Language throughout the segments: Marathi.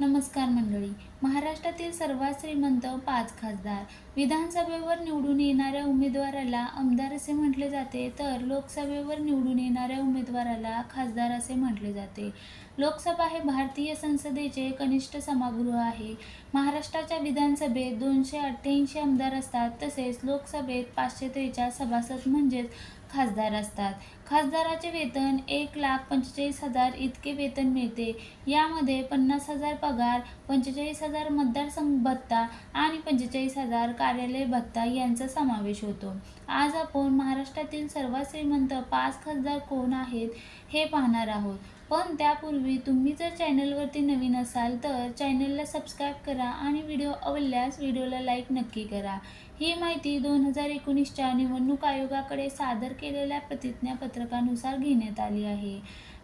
नमस्कार मंडळी. महाराष्ट्रातील सर्वात श्रीमंत पाच खासदार. विधानसभेवर निवडून येणाऱ्या उमेदवाराला आमदार असे म्हटले जाते तर लोकसभेवर निवडून येणाऱ्या उमेदवाराला खासदार असे म्हटले जाते. लोकसभा हे भारतीय संसदेचे कनिष्ठ सभागृह आहे. महाराष्ट्राच्या विधानसभेत दोनशे अठ्ठ्याऐंशी आमदार असतात तसेच लोकसभेत पाचशे त्रेचाळीस सभासद म्हणजेच खासदार असतात. खासदाराचे वेतन एक लाख पंचेचाळीस हजार इतके वेतन मिळते. यामध्ये पन्नास हजार पगार पंचेचाळीस हजार मतदारसंघ भत्ता आणि पंचेचाळीस हजार कार्यालय भत्ता यांचा समावेश होतो. आज आपण महाराष्ट्रातील सर्वात श्रीमंत पाच खासदार कोण आहेत हे पाहणार आहोत. पण त्यापूर्वी तुम्ही जर चॅनलवरती नवीन असाल तर चॅनलला सबस्क्राईब करा आणि व्हिडिओ आवडल्यास व्हिडिओला लाईक नक्की करा. ही माहिती दोन हजार एकोणीसच्या निवडणूक आयोगाकडे सादर केलेल्या प्रतिज्ञापत्रकानुसार घेण्यात आली आहे.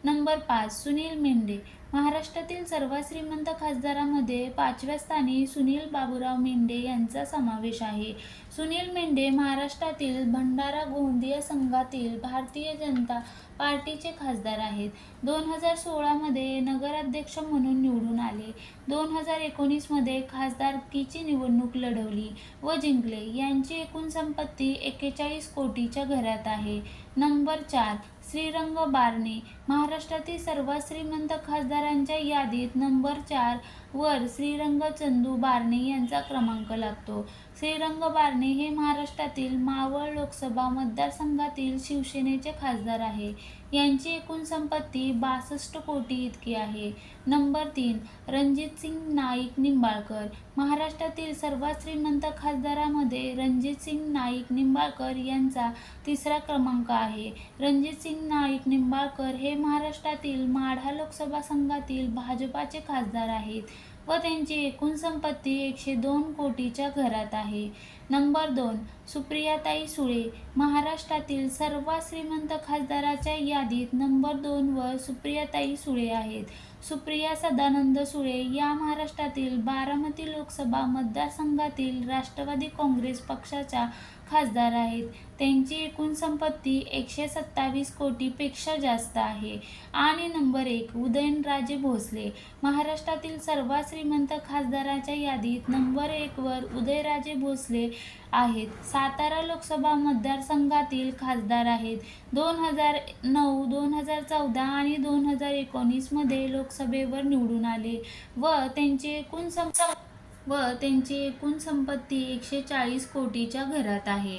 नंबर पाच सुनील मेंढे. महाराष्ट्रातील सर्वात श्रीमंत खासदारामध्ये पाचव्या स्थानी सुनील बाबूराव मेंढे यांचा समावेश आहे. सुनील मेंढे महाराष्ट्रातील भंडारा गोंदिया संघातील भारतीय जनता पार्टीचे खासदार आहेत. दोन हजार सोळामध्ये नगराध्यक्ष म्हणून निवडून आले. दोन हजार एकोणीसमध्ये खासदारकीची निवडणूक लढवली व जिंकले. यांची एकूण संपत्ती एक्केचाळीस कोटीच्या घरात आहे. नंबर चार श्रीरंग बारणे महाराष्ट्रातील सर्वात श्रीमंत खासदारांच्या यादीत नंबर चार वर श्रीरंग चंदू बारणे यांचा क्रमांक लागतो. श्रीरंग बारणे हे महाराष्ट्रातील मावळ लोकसभा मतदारसंघातील शिवसेनेचे खासदार आहे. यांची एकूण संपत्ती बासष्ट कोटी इतकी आहे. नंबर तीन रणजित सिंग नाईक निंबाळकर. महाराष्ट्रातील सर्वात श्रीमंत खासदारामध्ये रणजित सिंग नाईक निंबाळकर यांचा तिसरा क्रमांक आहे. रणजित सिंग नाईक निंबाळकर हे महाराष्ट्रातील माढा लोकसभा संघातील भाजपाचे खासदार आहेत. व त्यांची एकूण संपत्ती एकशे दोन कोटीच्या घरात आहे. नंबर दोन सुप्रियाताई सुळे महाराष्ट्रातील सर्वात श्रीमंत खासदाराच्या यादीत नंबर दोनवर सुप्रियाताई सुळे आहेत. सुप्रिया सदानंद सुळे या महाराष्ट्रातील बारामती लोकसभा मतदारसंघातील राष्ट्रवादी काँग्रेस पक्षाच्या खासदार आहेत. त्यांची एकूण संपत्ती एकशे सत्तावीस कोटीपेक्षा जास्त आहे. आणि नंबर एक उदयनराजे भोसले महाराष्ट्रातील सर्वात श्रीमंत खासदारांच्या यादीत नंबर एकवर उदयराजे भोसले आहेत. सातारा लोकसभा मतदारसंघातील खासदार आहेत. दोन हजार नऊ दोन हजार चौदा आणि दोन हजार एकोणीसमध्ये लोकसभेवर निवडून आले व त्यांची एकूण सं व त्यांची एकूण संपत्ती एकशे चाळीस कोटीच्या घरात आहे.